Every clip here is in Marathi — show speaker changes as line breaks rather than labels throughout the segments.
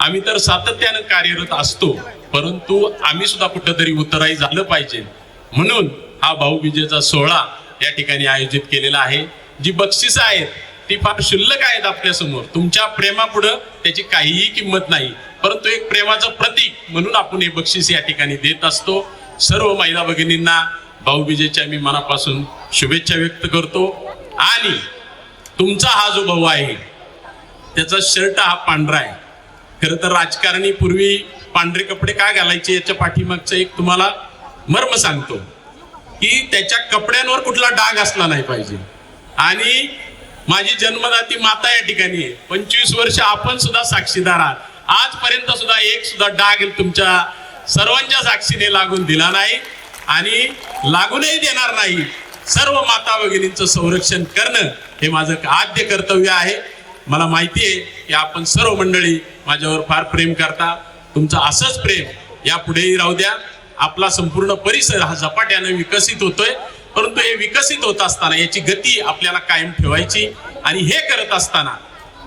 आम्ही तर सातत्यानं कार्यरत असतो परंतु आम्ही सुद्धा कुठंतरी उतराई झालं पाहिजे. म्हणून हा भाऊबीजेचा सोहळा या ठिकाणी आयोजित केलेला आहे. जी बक्षिसं आहेत ती फार शुल्लक आहेत आपल्यासमोर. तुमच्या प्रेमापुढं त्याची काहीही किंमत नाही. परंतु एक प्रेमाचं प्रतीक म्हणून आपण हे बक्षीस या ठिकाणी देत असतो. सर्व महिला भगिनींना भाऊबीजेच्या मी मनापासून शुभेच्छा व्यक्त करतो. आणि तुमचा हा जो भाऊ आहे त्याचा शर्ट हा पांढरा आहे. खरं तर राजकारणी पूर्वी पांढरे कपडे का घालायचे याच्या पाठीमागचं एक तुम्हाला मर्म सांगतो की त्याच्या कपड्यांवर कुठला डाग असला नाही पाहिजे. आणि माझी जन्मदाती माता या ठिकाणी आहे. पंचवीस वर्ष आपण सुद्धा साक्षीदार आहात. आजपर्यंत सुद्धा एक सुद्धा डाग तुमच्या सर्वांच्या साक्षीने लागून दिला नाही आणि लागूनही देणार नाही. सर्व माता भगिनींचं संरक्षण करणं हे माझं आद्य कर्तव्य आहे. मला माहिती आहे की आपण सर्व मंडळी माझ्यावर फार प्रेम करता. तुमचं असंच प्रेम यापुढेही राहू द्या. आपला संपूर्ण परिसर हा झपाट्यानं विकसित होतोय. परंतु हे विकसित होत असताना याची गती आपल्याला कायम ठेवायची आणि हे करत असताना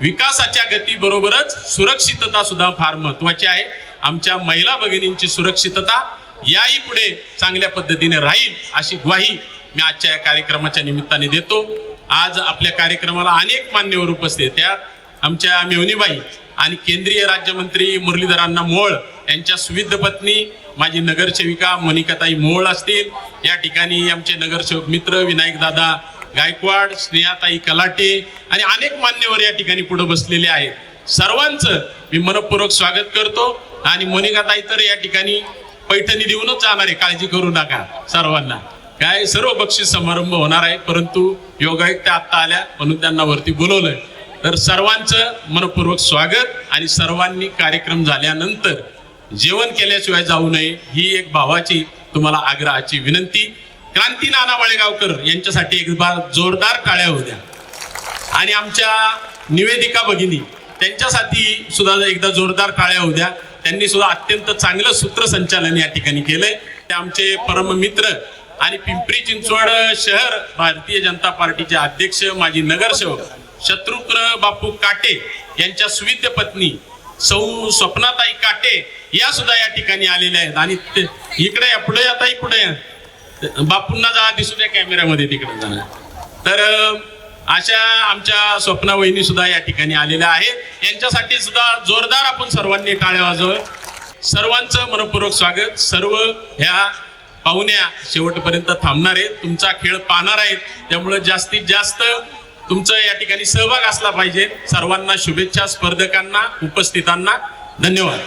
विकासाच्या गतीबरोबरच सुरक्षितता सुद्धा फार महत्वाची आहे. आमच्या महिला भगिनींची सुरक्षितता याही पुढे चांगल्या पद्धतीने राहील अशी ग्वाही मी आजच्या या कार्यक्रमाच्या निमित्ताने देतो. आज आपल्या कार्यक्रमाला अनेक मान्यवर उपस्थित त्या त्यात आमच्या मेवणीबाई आणि केंद्रीय राज्यमंत्री मुरलीधरांना मोळ यांच्या सुविध पत्नी माझी नगरसेविका मोनिकाताई मोळ असतील. या ठिकाणी आमचे नगरसेवक मित्र विनायकदादा गायकवाड स्नेहाताई कलाटे आणि अनेक मान्यवर या ठिकाणी पुढे बसलेले आहेत. सर्वांचं मी मनपूर्वक स्वागत करतो आणि मोनिकाताई तर या ठिकाणी पैठणी देऊनच जाणार आहे. काळजी करू नका सर्वांना. काय सर्व बक्षीस समारंभ होणार आहे परंतु योगायुक्त आत्ता आल्या म्हणून त्यांना वरती बोलवलंय. तर सर्वांचं मनपूर्वक स्वागत आणि सर्वांनी कार्यक्रम झाल्यानंतर जेवण केल्याशिवाय जाऊ नये ही एक भावाची तुम्हाला आग्रहाची विनंती. क्रांती नाना वळेगावकर यांच्यासाठी एक बार जोरदार टाळ्या होत्या. आणि आमच्या निवेदिका भगिनी त्यांच्यासाठी सुद्धा एकदा जोरदार टाळ्या होत्या. त्यांनी सुद्धा अत्यंत चांगलं सूत्रसंचालन या ठिकाणी केलंय. ते आमचे परम मित्र आणि पिंपरी चिंचवड शहर भारतीय जनता पार्टीचे अध्यक्ष माजी नगरसेवक शत्रुघ्न बापू काटे यांच्या सुविद्य पत्नी सौ स्वप्नाताई काटे या सुद्धा या ठिकाणी आलेल्या आहेत. आणि ते- इकडे या पुढे या ताई पुढे या. बापूंना जा दिसू द्या कॅमेऱ्यामध्ये तिकडे जाणार तर अशा आमच्या स्वप्ना वहिनी सुद्धा या ठिकाणी आलेल्या आहेत. यांच्यासाठी सुद्धा जोरदार आपण सर्वांनी टाळ्या वाजव सर्वांचं मनपूर्वक स्वागत. सर्व ह्या पाहुण्या शेवटपर्यंत थांबणार आहेत. तुमचा खेळ पाहणार आहेत. त्यामुळे जास्तीत जास्त तुमचं या ठिकाणी सहभाग असला पाहिजे. सर्वांना शुभेच्छा स्पर्धकांना उपस्थितांना. धन्यवाद.